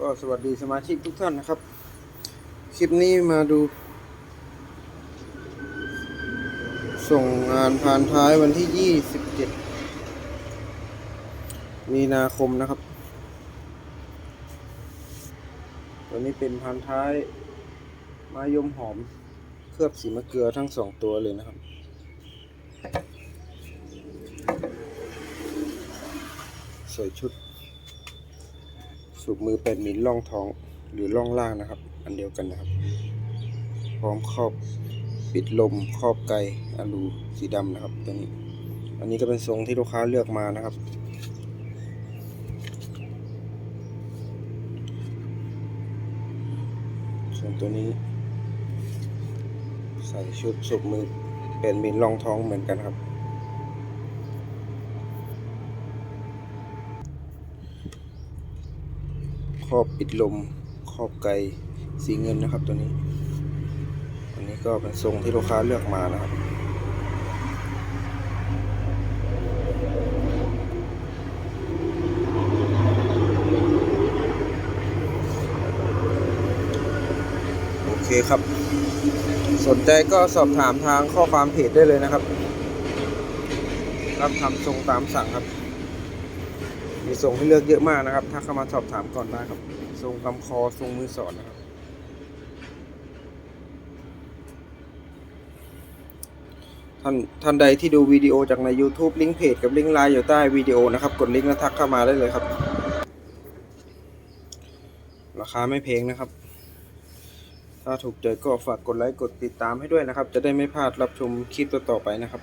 ก็สวัสดีสมาชิกทุกท่านนะครับ คลิปนี้มาดู ส่งงานผ่านท้ายวันที่ 27 มีนาคมนะครับ ตัวนี้เป็นพันท้ายมายมหอม เคลือบสีมะเกลือทั้งสองตัวเลยนะครับสวยชุด สูบมือเป็นมิลล่องท้องหรือล่องล่างนะครับ อันเดียวกันนะครับ พร้อมครอบปิดลมครอบไกอะลูสีดำนะครับตัวนี้ อันนี้ก็เป็นทรงที่ลูกค้าเลือกมานะครับส่วนตัวนี้ ใส่ชุดสูบมือเป็นมิลล่องท้องเหมือนกันครับ ครอบปิดลมครอบไกสีเงินนะครับ ตัวนี้ อันนี้ก็เป็นทรงที่ลูกค้าเลือกมานะครับโอเคครับ สนใจก็สอบถามทางข้อความเพจได้เลยนะครับ รับทำทรงตามสั่งครับ มีทรงให้เลือกเยอะมากนะครับ ถ้าเข้ามาสอบถามก่อนได้ครับ ทรงกำคอทรงมือสอนนะครับ ท่านท่านใดที่ดูวิดีโอจากใน YouTube ลิงก์เพจกับลิงก์ไลน์อยู่ใต้วิดีโอนะครับ กดลิงก์แล้วทักเข้ามาได้เลยครับ ราคาไม่แพงนะครับ ถ้าถูกใจก็ฝากกดไลค์กดติดตามให้ด้วยนะครับ จะได้ไม่พลาดรับชมคลิปต่อๆไปนะครับ